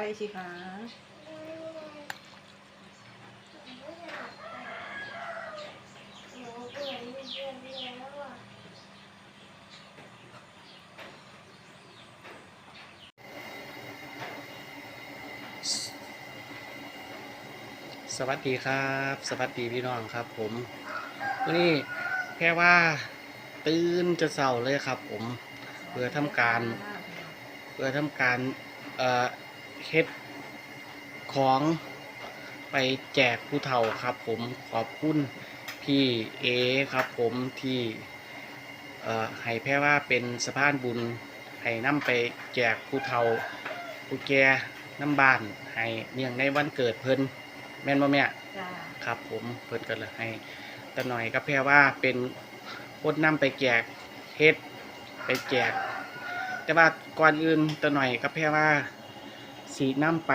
ไปสิคะสวัสดีครับ สวัสดีพี่น้องครับ ผมวันนี้แค่ว่าตื่นจะเศร้าเลยครับ ผมเพื่อทำการ เพื่อทำการเอ่อ เฮ็ดของไปแจกผู้เฒ่าครับ ผมขอบคุณพี่เอครับ ผมที่ให้แพ่ว่าเป็นสะพานบุญให้นํไปแจกผู้เฒ่าผู้แก่น้ำบ้านให้เนื่องในวันเกิดเพิ่นแม่นบ่แม่ครับ ผมเพิ่นก็เลยให้ตาหน่อยก็แพร่ว่าเป็นคนนำไปแจกเฮ็ดไปแจก แต่ว่าก่อนอื่นตาหน่อยก็แพร่ว่า สีน้ำไป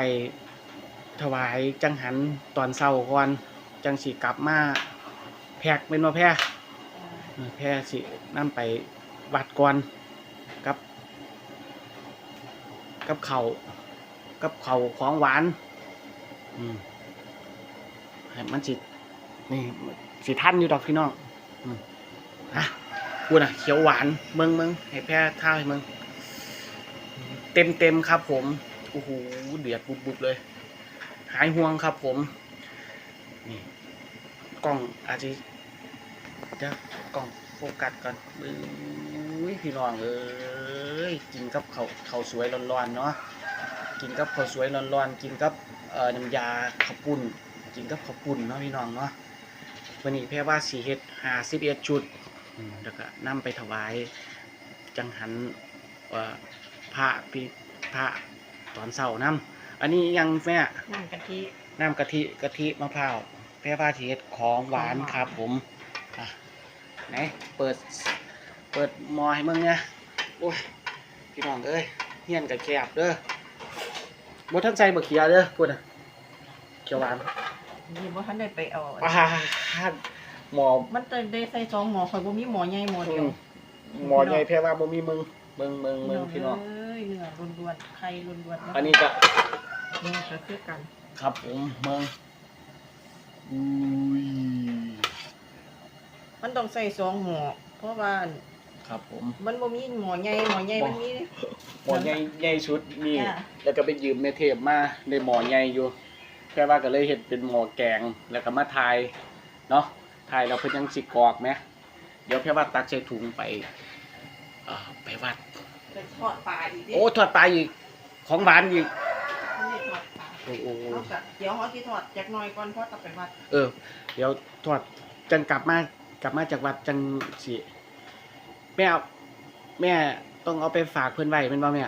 ถวายจังหันตอนเช้าก่อนจังสีกลับมาแพกเป็นว่าแพรแพรสินำไปวัดก่อนกับ กับเขากับเขาของหวานอืมมันสินี่สิท่านอยู่ดอกพี่น้องอืมฮะกูนะเขียวหวานเมืองเมืองให้แพ้ท่าให้เมืองเต็มเต็มครับผม โอ้โหเดือดบุบๆเลย หายห่วงครับผม นี่กล้องอาจจะเดี๋ยวกล้องโฟกัสก่อนอุ้ยพี่น้องเอ้ยกินกับเขาเขาสวยร้อนๆเนาะกินกับเขาสวยร้อนๆกินกับเอ่อน้ำยาข้าวปุ้นกินกับข้าวปุ้นเนาะพี่น้องเนาะวันนี้แพ่ว่าสีเฮ็ดหาสิบเอ็ดชุดแล้วก็นำไปถวายจังหันพระพี่พระ ตอนเสาร์น้ำอันนี้ยังแม่นั่งกะทิน้ำกะทิกะทิมะพร้าวแพ่ว่าสีเฮ็ดของหวานของหวานครับผมอะไหนเปิดเปิดหมอให้มึงเนี่ยโอ้ยพี่น้องเอ้ยเฮียนกับแคบเด้อบ่ทันใจบ่เขียเด้อพูดอะเขียวหวานนี่ว่าท่านได้ไปเอาปาดหมอมันจะได้ใส่ซองหมอคอยบ่มีหมอใหญ่หมอเดียวหมอใหญ่แพ้ว่าบ่มีมึงเมืองเมืองเมืองพี่น้อง เอ้ยเนื้อล้วนๆไข่ล้วนๆอันนี้ก็นี่ก็คือกันครับผมเมืองอุ้ยมันต้องใส่ซองหมอเพราะว่าครับผมมันบ่มีหมอใหญ่หมอใหญ่มันมีหมอใหญ่ใหญ่ชุดนี่จ้ะแล้วก็ไปยืมในเทปมาในหมอใหญ่อยู่แค่ว่าก็เลยเห็ดเป็นหมอแกงแล้วก็มาทายเนาะทายแล้วเพิ่นยังสิกรอกไหมเดี๋ยวแค่ว่าตักใส่ถุงไปเอ่อไปวัด ไปทอดปลาอีกดิโอ้ทอดปลาอีกของหวานอีกนี่ทอดปลาโอ้โหเอากะเดี๋ยวเขาสิทอดจักหน่อยก่อนเพราะต้องไปวัดเออ เดี๋ยวทอดจังกลับมากลับมาจากวัดจังสิแม่เอาแม่ต้องเอาไปฝากเพื่อนไว้เป็นบ่แม่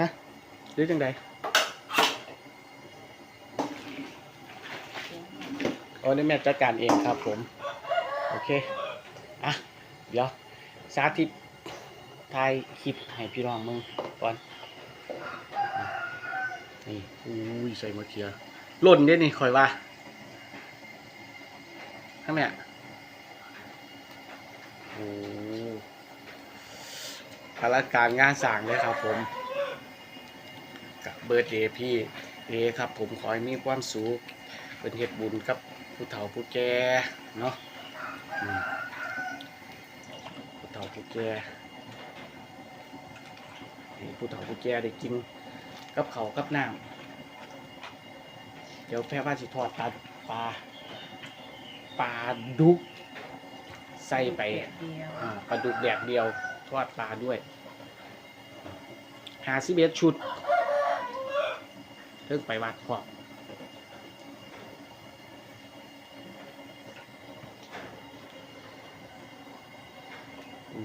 ฮะหรือจังใดโอ้นี่แม่จัดการเองครับผม โอเค อะ เดี๋ยว สาธิต ทายคลิปให้พี่น้องมึงก่อนนี่อุ้ยใส่มะเขือหล่นเด้นี่คอยว่าข้างเนี่ยโอ้ภารการงานสั่งเลยครับผมกับเบิร์ดเดย์พี่เอครับ ผมขอให้มีความสุขเป็นเหตุบุญกับผู้เฒ่าผู้แก่เนาะผู้เฒ่าผู้แก่ ให้ผู้เฒ่าผู้แก่ได้กินกับเขาวกับน้ำเดี๋ยวแพ่ว่าสิทอดปลาปลาปลาดุกใส่ไปแดดเดียวอ่าปลาดุกแดดเดียว ทอดปลาด้วยหาสิเบ็ดชุดเพิ่งไปวัดพร้อม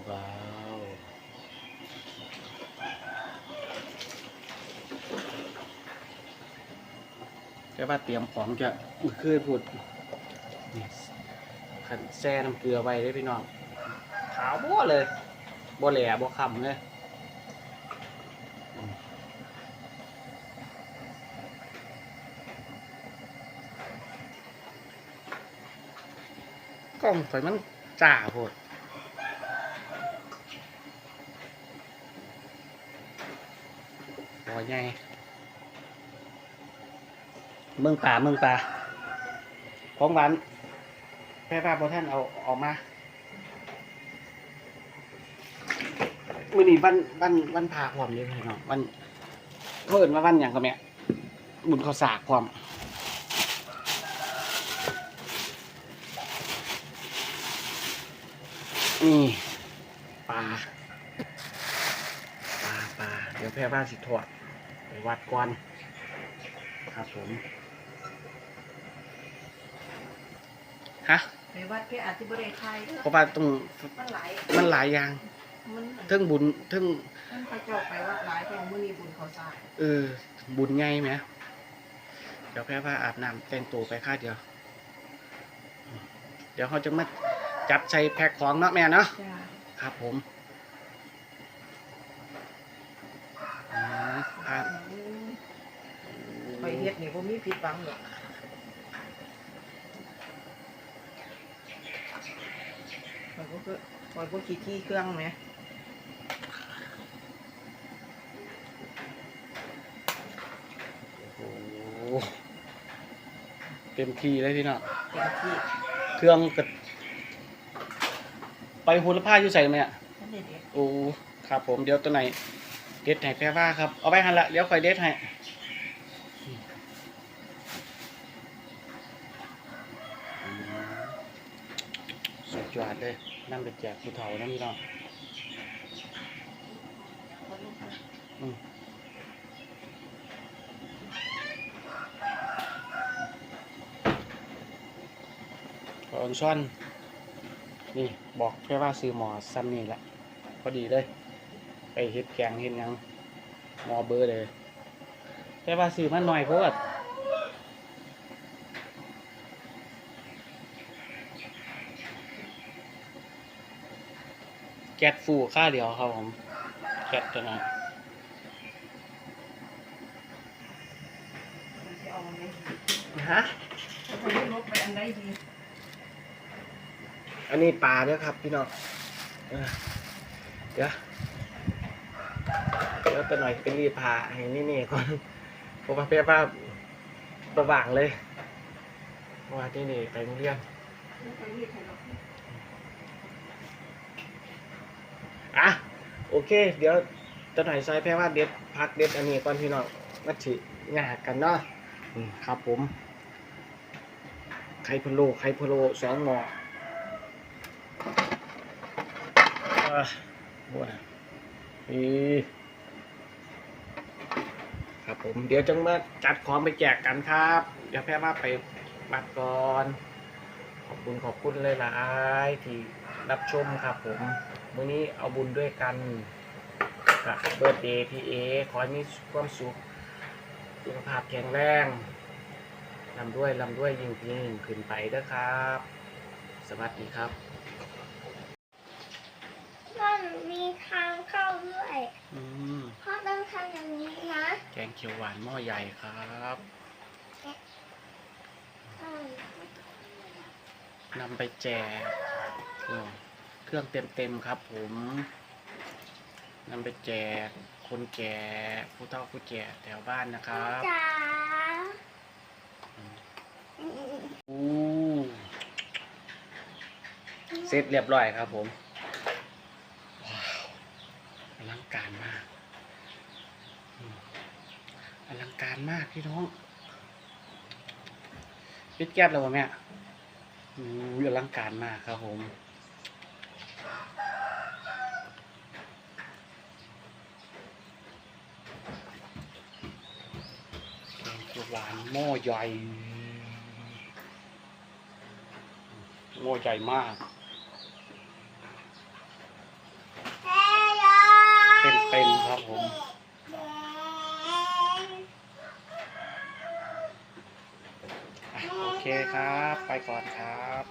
ว้าว แค่ว่าเตรียมของจะคืนพูดนี่ขันแช่น้ำเกลือไว้ได้พี่น้องขาวบัวเลยบัวแหล่บัวคำเลยกล้องไฟมันจ่าโพดบัวใหญ่ เมืองป่าเมืองป่าของหวานแพร่ป้าพอท่านเอาออกมามื่อนี้วันวันวันพาความเลยพี่น้องวันเพิ่นว่าวันอย่างก็แม่บุญข้าวสากความนี่ปลาปลาปลาเดี๋ยวแพร่ป้าสิถอดไปวัดก่อนครับผม ฮะไปวัดแค่อาจจะบริไทยเด้อเพราะว่าต้องมันหลายมันหลายอย่างมันเทั้งบุญเทั้งมันพระเจ้าไปวัดหลายเพราะมื้อนี้บุญเขาสร้างเออ บุญไงไหมเดี๋ยวแพ้ผ้าอาบน้ำแต่งตัวไปค่าเดียว เดี๋ยวเขาจะมาจับใส่แพ็คของเนาะแม่เนาะจ้าครับผมอืมครับ ไปเฮ็ดนี่บ่มีผิดหวังหรอก ข่อยบ่คือข่อยบ่ขี้ที่เครื่องแหมโอ้โหเต็มที่เลยพี่เนาะเต็มที่เครื่องกดไปหูละผ้าอยู่ใส่ไหมอะนั่นเด็ด โอ้ครับผมเดี๋ยวตัวไหนเด็ดให้แพ้ว่าครับ เอาไปหันละเดี๋ยวคอยเด็ดให้ สุดยอดเลยนั่งไปแจกผู้เฒ่านะพี่น้องอืมขออนซ่อนนี่บอกแค่ว่าซื้อหมอซ้ำนี่แหละพอดีเลย ไปเฮ็ดแกงเฮ็ดยังหมอเบอร์เลยแค่ว่าซื้อมาหน่อยเพราะว่า แก๊สฟูค่าเดียวครับผมแก๊สตัวนั้นจะเอาอันไหนฮะจะไปลบไปอันใดดีอันนี้ปลาเด้อครับพี่น้องเออเดี๋ยวเดี๋ยวตัวหน่อยเป็นรีดพาให้นี่นี่ก่อนเพราะว่าเพื่อว่าประว่างเลยเพราะว่าที่นี่ไปโรงเรียน ไปรีดให้ดอก อะ โอเค เดี๋ยวตัวหน่อยซอยแพ้ว่าเด็ดพักเด็ดอันนี้ก่อนพี่น้องมาถิงากันเนาะครับผม ไข่พะโล้ไข่พะโล้สองหม้อเอ่อบัวนะนี่ครับผมเดี๋ยวจะมาจัดของไปแจกกันครับ เดี๋ยวแพ้ว่าไปบัตรก่อน ขอบคุณขอบคุณเลยหลายๆที่รับชมครับผม มื้อนี้เอาบุญด้วยกันกับเบิร์ดเดย์พี่เอขอให้มีความสุขสุขภาพแข็งแรงลำด้วยลำด้วยยิ่งยิ่งขึ้นไปเด้อครับ สวัสดีครับมันมีทางเข้าด้วยอืมพ่อต้องทำอย่างนี้นะ แกงเขียวหวานหม้อใหญ่ครับอืมนำไปแจกอืม เครื่องเต็มๆครับ ผมนำไปแจกคนแก่ผู้เฒ่าผู้แก่แถวบ้านนะครับจ๋าอู้เสร็จเรียบร้อยครับผม ว้าวอลังการมากอืมอลังการมากพี่น้องปิดแก๊สแล้ววะแม่อู้ยอลังการมากครับผม แกงเขียว หม้อใหญ่หม้อใหญ่มากเต็มเต็มๆครับผมโอเคครับ ไปก่อนครับ